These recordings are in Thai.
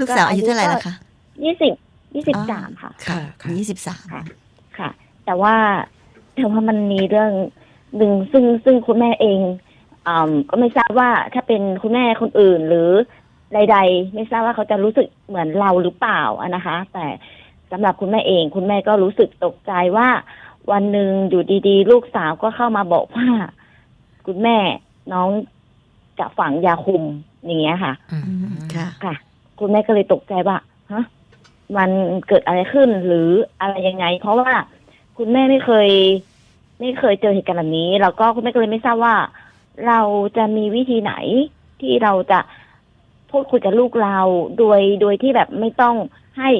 ลูกสาวอายุเท่าไหร่แล้วคะยี่สิบยี่สิบอ๋อสามค่ะค่ะ ค่ะยี่สิบสามค่ะค่ะ แต่ว่าแต่ว่ามันมีเรื่องหนึ่งซึ่งซึ่งคุณแม่เองอ่าก็ไม่ทราบว่าถ้าเป็นคุณแม่คนอื่นหรือใด ๆ ไม่ทราบว่าเขาจะรู้สึกเหมือนเราหรือเปล่าอะนะคะ แต่สำหรับคุณแม่เอง คุณแม่ก็รู้สึกตกใจว่า วันหนึ่งอยู่ดีๆ ลูกสาวก็เข้ามาบอกว่า คุณแม่น้องจะฝังยาคุมอย่างเงี้ยค่ะอืมอืมค่ะ ค่ะคุณแม่ก็เลยตกใจว่าฮะมันเกิดอะไรขึ้นหรืออะไรยังไง เพราะว่าคุณแม่ไม่เคย ไม่เคยเจอเหตุการณ์แบบนี้ แล้วก็คุณแม่ก็เลยไม่ทราบว่า เราจะมีวิธีไหนที่เราจะพูดคุยกับลูกเรา โดยโดยที่แบบไม่ต้องให้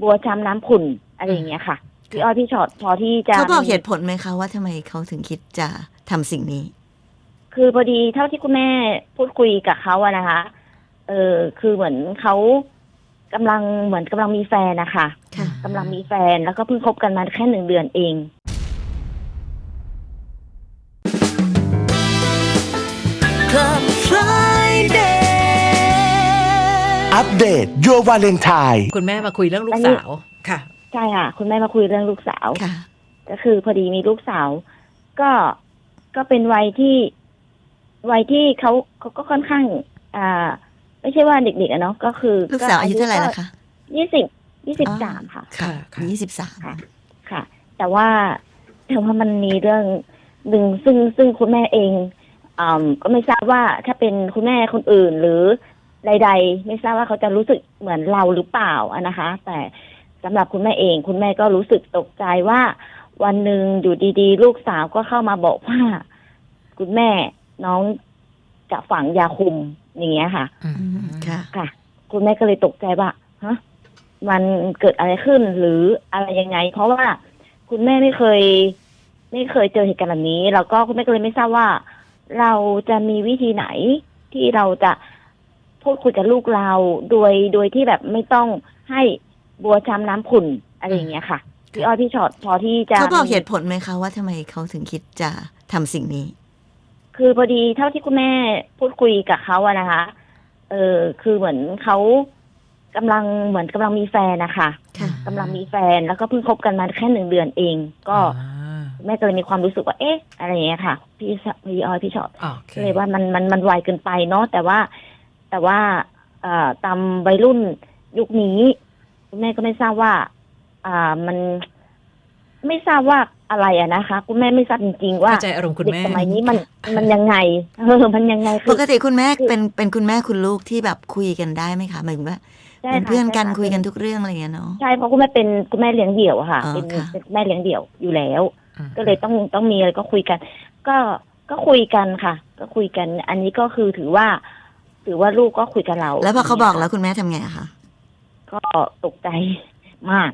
บัวช้ำน้ำขุ่นอะไรอย่างเงี้ยค่ะพี่อ้อยพี่ชอตพอที่จะเขาบอกมีเหตุผลไหมคะว่าทำไมเขาถึงคิดจะทำสิ่งนี้ คือพอดีเท่าที่คุณแม่พูดคุยกับเขาอะนะคะ เออคือเหมือนเขากำลังเหมือนกำลังมีแฟนนะคะค่ะ กำลังมีแฟนแล้วก็เพิ่งคบกันมาแค่หนึ่งเดือนเอง Club Friday อัปเดต Your Valentine คุณแม่มาคุยเรื่องลูกสาว ค่ะ ใช่ค่ะ คุณแม่มาคุยเรื่องลูกสาว ค่ะ ก็คือพอดีมีลูกสาว ก็ก็เป็นวัยที่วัยที่เขาเขาก็ค่อนข้าง อ่า ไม่ใช่ว่าเด็กๆอะเนาะก็คือลูกสาวอายุเท่าไหร่แล้วคะยี่สิบยี่สิบสามค่ะ ค่ะค่ะยี่สิบสามค่ะค่ะ แต่ว่าแต่ว่ามันมีเรื่องหนึ่งซึ่งซึ่งคุณแม่เองอ่าก็ไม่ทราบว่าถ้าเป็นคุณแม่คนอื่นหรือใด ๆ ไม่ทราบว่าเขาจะรู้สึกเหมือนเราหรือเปล่าอะนะคะ แต่สำหรับคุณแม่เอง คุณแม่ก็รู้สึกตกใจว่า วันหนึ่งอยู่ดีๆ ลูกสาวก็เข้ามาบอกว่า คุณแม่น้อง จะฝังยาคุมอย่างเงี้ยค่ะอืมอืมค่ะ ค่ะ คุณแม่ก็เลยตกใจว่าฮะมันเกิดอะไรขึ้นหรืออะไรยังไง เพราะว่าคุณแม่ไม่เคย ไม่เคยเจอเหตุการณ์แบบนี้ แล้วก็คุณแม่ก็เลยไม่ทราบว่า เราจะมีวิธีไหนที่เราจะพูดคุยกับลูกเรา โดยโดยที่แบบไม่ต้องให้บัวช้ำน้ำขุ่นอะไรอย่างเงี้ยค่ะพี่อ้อยพี่ชอตพอที่จะเขาบอกเหตุผลไหมคะว่าทำไมเขาถึงคิดจะทำสิ่งนี้ คือพอดีเท่าที่คุณแม่พูดคุยกับเขาอะนะคะ เออคือเหมือนเขากำลังเหมือนกำลังมีแฟนนะคะค่ะกำลังมีแฟนแล้วก็เพิ่งคบกันมาแค่หนึ่งเดือนเอง ก็อ่าแม่ก็เลยมีความรู้สึกว่าเอ๊ะ อะไรอย่างเงี้ยค่ะ พี่สพี่ออยพี่ชอตโอเค ก็เลยว่ามันมันมันไวเกินไปเนาะแต่ว่าแต่ว่าเอ่อตามวัยรุ่นยุคนี้คุณแม่ก็ไม่ทราบว่า อ่ามัน ไม่ทราบว่าอะไรอะนะคะ คุณแม่ไม่ทราบจริงๆว่าเข้าใจอารมณ์คุณเด็กแม่สมัยนี้มันมันยังไงเออมันยังไงคืปอกติคุณแม่เป็นเป็นคุณแม่คุณลูกที่แบบคุยกันได้ไหมคะหมายถึงว่าใช่เป็นค่ะเพื่อนกันใช่ะ คุยกันทุกเรื่องอะไรอย่างเงี้ยเนาะ ใช่เพราะคุณแม่เป็นคุณแม่เลี้ยงเดี่ยวอะค่ะ อ๋อเป็นค่ะ เป็นคุณแม่เลี้ยงเดี่ยวอยู่แล้ว อืมก็เลยต้องต้องมีอะไรก็คุยกัน ก็ก็คุยกันค่ะ ก็คุยกัน อันนี้ก็คือถือว่า ถือว่าลูกก็คุยกับเราแล้วพอเขาบอกแล้วคุณแม่ทำไงอะคะก็ตกใจมาก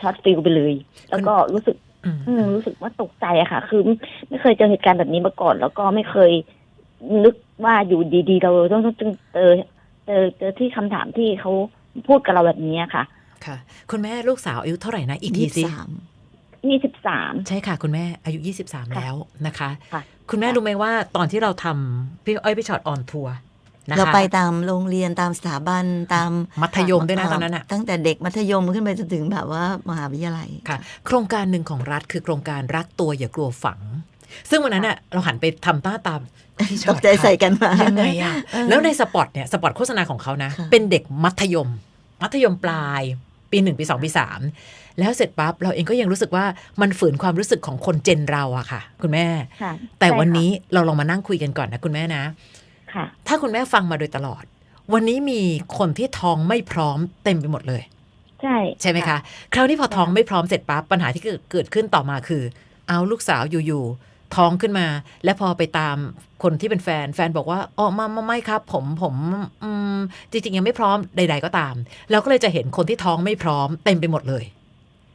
ช็อตฟิลไปเลย แล้วก็รู้สึกอืมอืมรู้สึกว่าตกใจอะค่ะ คือไม่เคยเจอเหตุการณ์แบบนี้มาก่อน แล้วก็ไม่เคยนึกว่าอยู่ดีๆ เราต้องต้องเจอเจอเจอที่คำถามที่เขาพูดกับเราแบบนี้ค่ะ ค่ะ คุณแม่ลูกสาวอายุเท่าไหร่นะอีกทียี่สิสิบสามยี่สิบสามใช่ค่ะ คุณแม่อายุ23แล้วนะคะค่ะคุณแม่รู้ไหมว่าตอนที่เราทำพี่อ้อยพี่ชอตออนทัวร์นะคะ เราไปตามโรงเรียนตามสถาบันตามมัธยมด้วยนะตอนนั้นอะตั้งแต่เด็กมัธยมขึ้นไปจนถึงแบบว่ามหาวิทยาลัยค่ะ โครงการหนึ่งของรัฐคือโครงการรักตัวอย่ากลัวฝัง ซึ่งวันนั้นน่ะเราหันไปทำหน้าตามพี่ชตอตกใจใส่กันมายังไงอะเออแล้วในสปอตเนี่ยสปอตโฆษณาของเขานะค่ะเป็นเด็กมัธยม มัธยมปลายปีหนึ่งปีสองปีสามแล้วเสร็จปั๊บเราเองก็ยังรู้สึกว่ามันฝืนความรู้สึกของคนเจนเราอะค่ะ คุณแม่ค่ะแต่ใช่ค่ะวันนี้เราลองมานั่งคุยกันก่อนนะคุณแม่นะค่ะ ถ้าคุณแม่ฟังมาโดยตลอด วันนี้มีคนที่ท้องไม่พร้อมเต็มไปหมดเลย ใช่ใช่ไหมคะ คราวนี้พอท้องไม่พร้อมเสร็จปั๊บปัญหาที่เกิดเกิดขึ้นต่อมาคือ เอาลูกสาวอยู่ๆท้องขึ้นมา และพอไปตามคนที่เป็นแฟนแฟนบอกว่าอ๋อมามาไม่ครับ ผมผมอืมจริงๆยังไม่พร้อมใด ๆ ก็ตามเราก็เลยจะเห็นคนที่ท้องไม่พร้อมเต็มไปหมดเลย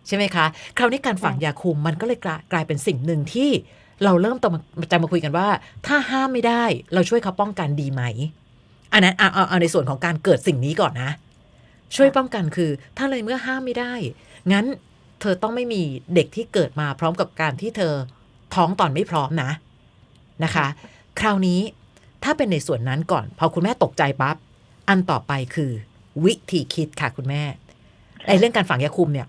ใช่ไหมคะ คราวนี้การฝังยาคุมมันก็เลยกลายกลายเป็นสิ่งหนึ่งที่ เราเริ่มต้อมาจะมาคุยกันว่า ถ้าห้ามไม่ได้เราช่วยเขาป้องกันดีไหม อันนั้นเอาเอาเอาในส่วนของการเกิดสิ่งนี้ก่อนนะ ช่วยป้องกันคือ ถ้าเลยเมื่อห้ามไม่ได้ งั้นเธอต้องไม่มีเด็กที่เกิดมาพร้อมกับการที่เธอท้องตอนไม่พร้อมนะนะคะ คราวนี้ถ้าเป็นในส่วนนั้นก่อน พอคุณแม่ตกใจปั๊บอันต่อไปคือ วิธีคิดค่ะคุณแม่ไอ้เรื่องการฝังยาคุมเนี่ย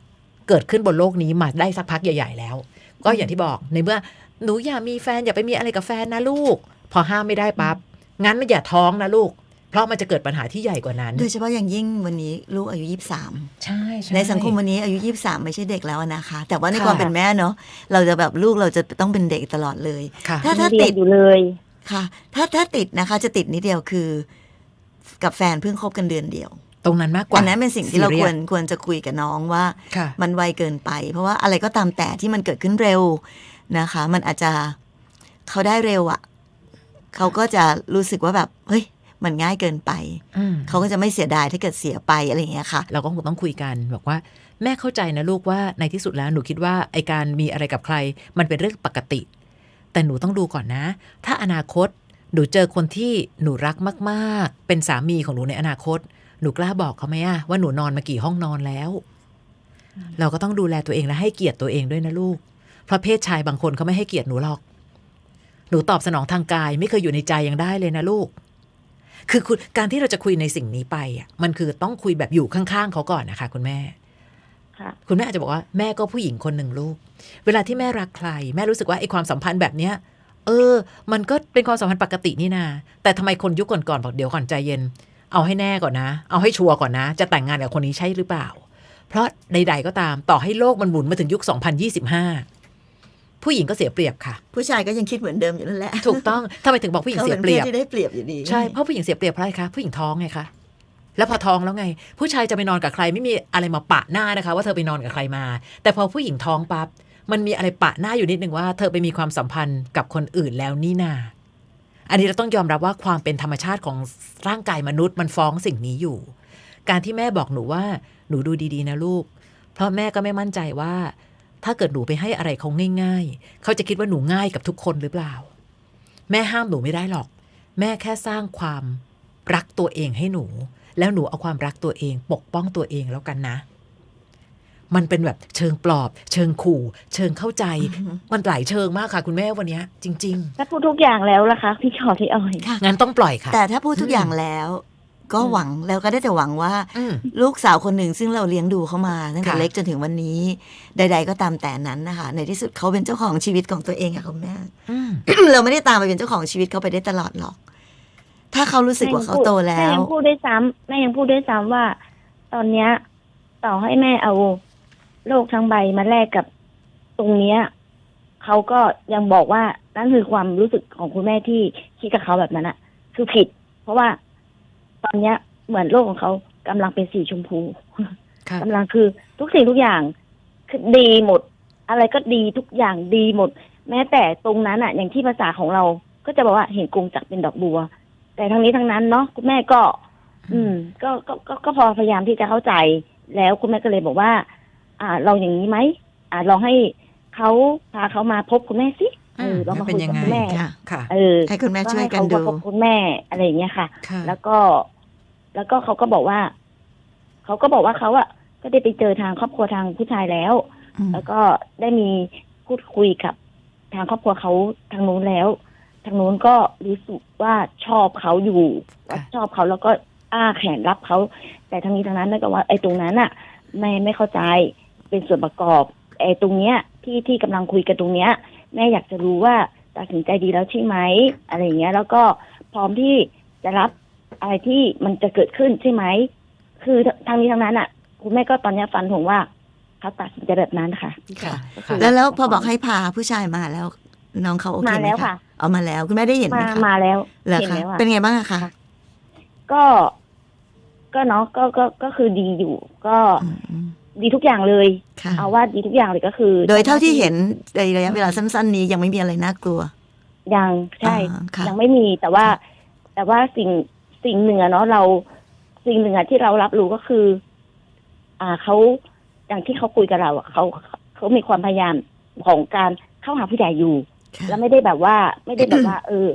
เกิดขึ้นบนโลกนี้มาได้สักพักใหญ่ ๆ แล้ว ก็อย่างที่บอกในเมื่อหนูอย่ามีแฟนอย่าไปมีอะไรกับแฟนนะลูก พอห้ามไม่ได้ปั๊บงั้นอย่าท้องนะลูก เพราะมันจะเกิดปัญหาที่ใหญ่กว่านั้น โดยเฉพาะอย่างยิ่งวันนี้ลูกอายุยี่สามใช่ช่ในสังคมวันนี้อายุยี่สามไม่ใช่เด็กแล้วนะคะ แต่ว่าในค่ะความเป็นแม่เนาะเราจะแบบลูกเราจะต้องเป็นเด็กตลอดเลยค่ะถ้าถ้าเรีติยดนอยู่เลยค่ะ ถ้าถ้าติดนะคะ จะติดนิดเดียวคือ กับแฟนเพิ่งคบกันเดือนเดียว ตรงนั้นมากกว่าอันนั้นเป็นสิ่งที่เราซียควสรควรจะคุยกับน้องว่าค่ะมันไวเกินไป เพราะว่าอะไรก็ตามแต่ที่มันเกิดขึ้นเร็วนะคะ มันอาจจะเขาได้เร็วอะ่ะเขาก็จะรู้สึกว่าแบบเฮ้ยมันง่ายเกินไปอืมเขาก็จะไม่เสียดายถ้าเกิดเสียไปอะไรอย่างเงี้ยค่ะ เราก็คงต้องคุยกันบอกว่า แม่เข้าใจนะลูกว่าในที่สุดแล้วหนูคิดว่าไอการมีอะไรกับใคร มันเป็นเรื่องปกติ แต่หนูต้องดูก่อนนะ ถ้าอนาคตหนูเจอคนที่หนูรักมาก ๆ เป็นสามีของหนูในอนาคต หนูกล้าบอกเขาไหมอะว่าหนูนอนมากี่ห้องนอนแล้ว เราก็ต้องดูแลตัวเองและให้เกียรติตัวเองด้วยนะลูก เพราะเพศชายบางคนเขาไม่ให้เกียรติหนูหรอก หนูตอบสนองทางกาย ไม่เคยอยู่ในใจยังได้เลยนะลูก คือคุณการที่เราจะคุยในสิ่งนี้ไปอะมันคือต้องคุยแบบอยู่ข้างๆเขาก่อนนะคะ คุณแม่ค่ะคุณแม่อาจจะบอกว่าแม่ก็ผู้หญิงคนหนึ่งลูก เวลาที่แม่รักใคร แม่รู้สึกว่าไอ้ความสัมพันธ์แบบเนี้ย เออ มันก็เป็นความสัมพันธ์ปกตินี่นา แต่ทำไมคนยุคก่อนๆบอกเดี๋ยวก่อนใจเย็น เอาให้แน่ก่อนนะ เอาให้ชัวร์ก่อนนะ จะแต่งงานกับคนนี้ใช่หรือเปล่า เพราะใด ๆ ก็ตามต่อให้โลกมันหมุนมาถึงยุค 2025 ผู้หญิงก็เสียเปรียบค่ะ ผู้ชายก็ยังคิดเหมือนเดิมอยู่นั่นแหละถูกต้องทำไมถึงบอกผู้หญิงเขาเสีเป็ยนเปเพรีศยบที่ได้เปรียบอยู่ดีใช่เพราะผู้หญิงเสียเปรียบเพราะอะไรคะผู้หญิงท้องไงคะแล้วพอท้องแล้วไง ผู้ชายจะไปนอนกับใครไม่มีอะไรมาปะหน้านะคะ ว่าเธอไปนอนกับใครมา แต่พอผู้หญิงท้องปั๊บมันมีอะไรปะหน้าอยู่นิดนึงว่าเธอไปมีความสัมพันธ์กับคนอื่นแล้วนี่นา อันนี้เราต้องยอมรับว่าความเป็นธรรมชาติของร่างกายมนุษย์มันฟ้องสิ่งนี้อยู่ การที่แม่บอกหนูว่าหนูดูดีๆนะลูก เพราะแม่ก็ไม่มั่นใจว่า ถ้าเกิดหนูไปให้อะไรเขาง่าย ๆ เขาจะคิดว่าหนูง่ายกับทุกคนหรือเปล่า แม่ห้ามหนูไม่ได้หรอก แม่แค่สร้างความรักตัวเองให้หนู แล้วหนูเอาความรักตัวเอง ปกป้องตัวเองแล้วกันนะ มันเป็นแบบเชิงปลอบ เชิงขู่ เชิงเข้าใจ มันหลายเชิงมากค่ะ คุณแม่วันเนี้ยจริงถ้าพูดทุกอย่างแล้วล่ะคะ พี่ชอพี่อ้อยค่ะๆงั้นต้องปล่อยค่ะ แต่ถ้าพูดทุกอย่างแล้ว ก็อืมหวังแล้วก็ได้แต่หวังว่าอืมลูกสาวคนหนึ่งซึ่งเราเลี้ยงดูเขามาตั้งแต่ค่ะเล็กจนถึงวันนี้ ใด ๆ ก็ตามแต่นั้นนะคะในที่สุดเขาเป็นเจ้าของชีวิตของตัวเองอะคุณแม่อืมเราไม่ได้ตามไปเป็นเจ้าของชีวิตเขาไปได้ตลอดหรอก ถ้าเขารู้สึกว่าเขาโตแล้แม่วยังพูดด้วยซ้ำแม่ยังพูดด้วยซ้ำว่า ตอนเนี้ยต่อให้แม่เอา โลกทั้งใบมาแลกกับตรงเนี้ยเขาก็ยังบอกว่านั่นคือความรู้สึกของคุณแม่ที่คิดกับเขาแบบนั้นอะคือผิด เพราะว่าตอนเนี้ยเหมือนโลกของเขากำลังเป็นสีชมพูค่ะกำลังคือทุกสิ่งทุกอย่างคือดีหมด อะไรก็ดีทุกอย่างดีหมด แม้แต่ตรงนั้นอะอย่างที่ภาษาของเราก็จะบอกว่าเห็นกงจักรเป็นดอกบัว แต่ทั้งนี้ทั้งนั้นเนาะคุณแม่ก็ อืม ก็ก็ก็ก็พอพยายามที่จะเข้าใจแล้วคุณแม่ก็เลยบอกว่า อ่าลองอย่างนี้ไหมอ่าลองให้เขาพาเขามาพบคุณแม่สิเออลองมาเป็คุนยยักับงไงคุณแม่ค่ะค่ะเออให้คุณแม่ช่วยกันให้ดูเขามาพบคุณแม่อะไรอย่างเงี้ยค่ะค่ะ แล้วก็ แล้วก็เขาก็บอกว่าเขาก็บอกว่าเขาอะก็ได้ไปเจอทางครอบครัวทางผู้ชายแล้วอืมแล้วก็ได้มีพูดคุยกับทางครอบครัวเขาทางนู้นแล้ว ทางนู้นก็รู้สึกว่าชอบเขาอยู่ว่าชอบเขาแล้วก็อ้าแขนรับเขา แต่ทางนี้ทางนั้นนั่นก็ว่าไอ้ตรงนั้นอะแม่ไม่เข้าใจ เป็นส่วนประกอบไอ้ตรงเนี้ยที่ที่กำลังคุยกันตรงเนี้ย แม่อยากจะรู้ว่าตัดสินใจดีแล้วใช่ไหมอะไรอย่างเงี้ย แล้วก็พร้อมที่จะรับอะไรที่มันจะเกิดขึ้นใช่ไหมคือทางนี้ทางนั้นอะ คุณแม่ก็ตอนเนี้ยฟันผมว่าเขาตัดสินใจแบบนั้นค่ะ ค่ะก็คือแล้วแล้วพอบอกให้พาผู้ชายมาแล้ว น้องเขาโอเคมาไหมแล้วคะค่ะเอามาแล้วคุณแม่ได้เห็นไหมมาคะมาแล้วเหรอเห็นคะแล้วอะ เป็นไงบ้างอะคะค่ะก็ก็เนาะก็ก็ก็คือดีอยู่ ก็อืมอืม ดีทุกอย่างเลย ค่ะ เอาว่าดีทุกอย่างเลยก็คือโดยเท่าที่เห็นในระยะเวลาสั้น ๆ นี้ยังไม่มีอะไรน่ากลัว ยังใช่ อ่าค่ะ ยังไม่มีแต่ว่า แต่ว่าสิ่งสิ่งหนึ่งอะเนาะเราสิ่งหนึ่งอะที่เรารับรู้ก็คือ อ่าเขาอย่างที่เขาคุยกับเราอะเขาเขามีความพยายามของการเข้าหาผู้ใหญ่อยู่ ค่ะ แล้วไม่ได้แบบว่าไม่ได้แบบว่า เออ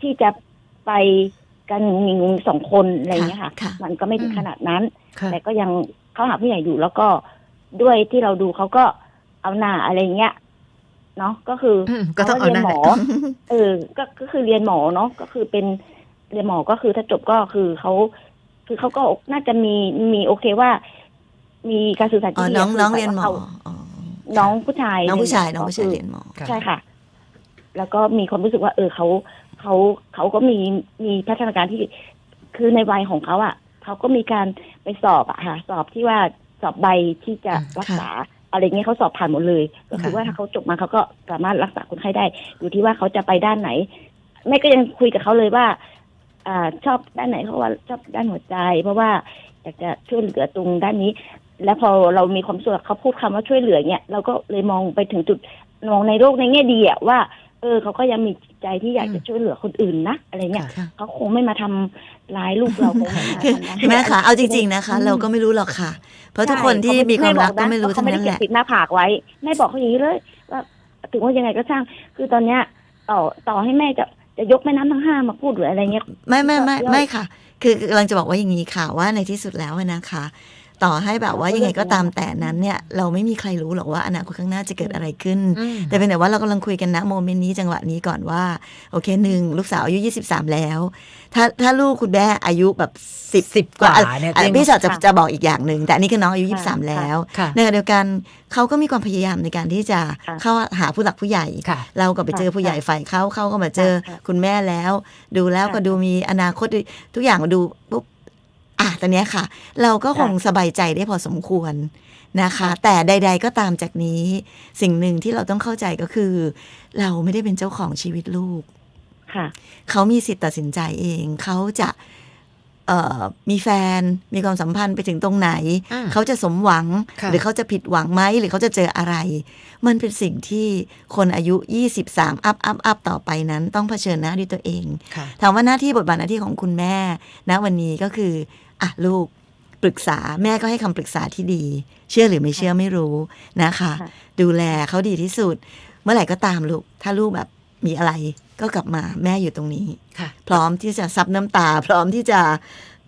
ที่จะไปกันมีงูสองคนอะไรอย่างเงี้ยค่ะค่ะ มันก็ไม่ถึงขนาดนั้น ค่ะ แต่ก็ยัง เข้าหาผู้ใหญ่อยู่แล้วก็ด้วยที่เราดูเขาก็เอาหน้าอะไรเงี้ยเนาะก็คืออืมก็ต้องเอาเรียนั่นนหแหมละอเออก็ก็คือเรียนหมอเนาะก็คือเป็นเรียนหมอก็คือถ้าจบก็คือเขาคือเขาก็น่าจะมีมีโอเคว่า มีการสื่อสารอ๋อที่ดีน้องคืน้องเรียนหมอขาอ๋อน้องผู้ชายน้องผู้ชายเรีน้องหมผู้ชายคืเรียนหมอค่ะใช่ค่ะ แล้วก็มีความรู้สึกว่า เออเขาเขาเขาก็มีมีพัฒนาการที่คือในวัยของเขาอะ เขาก็มีการไปสอบอะค่ะสอบที่ว่าสอบใบที่จะอืมรักษาอะไรเงี้ยเขาสอบผ่านหมดเลย ก็คือค่ะว่าถ้าเขาจบมาเขาก็สามารถรักษาคนไข้ได้ อยู่ที่ว่าเขาจะไปด้านไหนแม่ก็ยังคุยกับเขาเลยว่าอ่าชอบด้านไหนเขาว่าชอบด้านหัวใจ เพราะว่าอยากจะช่วยเหลือตรงด้านนี้ แล้วพอเรามีความสุขเขาพูดคำว่าช่วยเหลือเนี่ยเราก็เลยมองไปถึงจุดมองในโลกในแง่ดีอะว่า เออเขาก็ยังมีจิตใจที่อยากจะช่วยเหลือคนอื่นนะอะไรเงี้ยค่ะเขาคงไม่มาทำร้ายลูกเราคงไม่มาคือทำร้ายแม่ค่ะ เอาจริง ๆนะคะ เราก็ไม่รู้หรอกค่ะ เพราะทุกคนที่มีความรักก็ไม่รู้เขาทั้งไม่ได้นั้นแหเก็บละปิดหน้าผากไว้แม่บอกเขาอย่างนี้เลยว่าถึงว่ายังไงก็ช่าง คือตอนเนี้ยต่อต่อให้แม่จะจะยกแม่น้ำทั้งห้ามาพูดหรืออะไรเงี้ยไม่ไม่ไม่ก็ไม่ค่ะ คือกำลังจะบอกว่าอย่างนี้ค่ะว่าในที่สุดแล้วนะคะ ต่อให้แบบว่ายังไงก็ตามแต่นั้นเนี่ย เราไม่มีใครรู้หรอกว่าอนาคตข้างหน้าจะเกิดอะไรขึ้นอืมแต่เป็นแต่ว่าเรากำลังคุยกันณโมเมนต์นี้จังหวะนี้ก่อนว่า โอเคหนึ่งลูกสาวอายุ 23 แล้ว ถ้าถ้าลูกคุณแม่อายุแบบสิบสิบกว่าเนี่ยอะจริงพี่สาวจะค่ะจะบอกอีกอย่างหนึ่งแต่อันนี้คือน้องอายุค่ะ23 แล้วค่ะในขณะเดียวกันเขาก็มีความพยายามในการที่จะค่ะเข้าหาผู้หลักผู้ใหญ่ค่ะเราก็ไปเจอผู้ใหญ่ฝ่ายเขาเขาก็มาเจอค่ะคุณแม่แล้ว ดูแล้วค่ะก็ดูมีอนาคตดีทุกอย่างมาดูปุ๊บ อะตอนเนี้ยค่ะ เราก็คงสบายใจได้พอสมควรนะคะ แต่ใด ๆ ก็ตามจากนี้ สิ่งหนึ่งที่เราต้องเข้าใจก็คือ เราไม่ได้เป็นเจ้าของชีวิตลูกค่ะ เขามีสิทธิ์ตัดสินใจเอง เขาจะเอ่อมีแฟนมีความสัมพันธ์ไปถึงตรงไหนอืมเขาจะสมหวังค่ะหรือเขาจะผิดหวังไหมหรือเขาจะเจออะไร มันเป็นสิ่งที่คนอายุ 23 อัพอัพอัพต่อไปนั้นต้องเผชิญหน้าด้วยตัวเองค่ะถามว่าหน้าที่บทบาทหน้าที่ของคุณแม่ณวันนี้ก็คือ อะลูกปรึกษาแม่ก็ให้คำปรึกษาที่ดี เชื่อหรือไม่เชื่อไม่รู้นะคะค่ะดูแลเขาดีที่สุด เมื่อไหร่ก็ตามลูก ถ้าลูกแบบมีอะไรก็กลับมาแม่อยู่ตรงนี้ค่ะพร้อมที่จะซับน้ำตา พร้อมที่จะ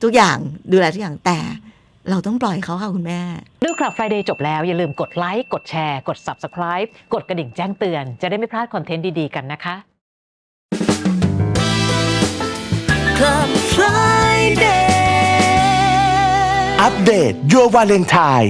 ทุกอย่างดูแลทุกอย่างแต่ เราต้องปล่อยเขาค่ะคุณแม่ ดูคลับ Friday จบแล้ว อย่าลืมกดไลค์กดแชร์ กด Subscribe กดกระดิ่งแจ้งเตือน จะได้ไม่พลาดคอนเทนต์ดีๆกันนะคะ Club Friday อัปเดต Your Valentine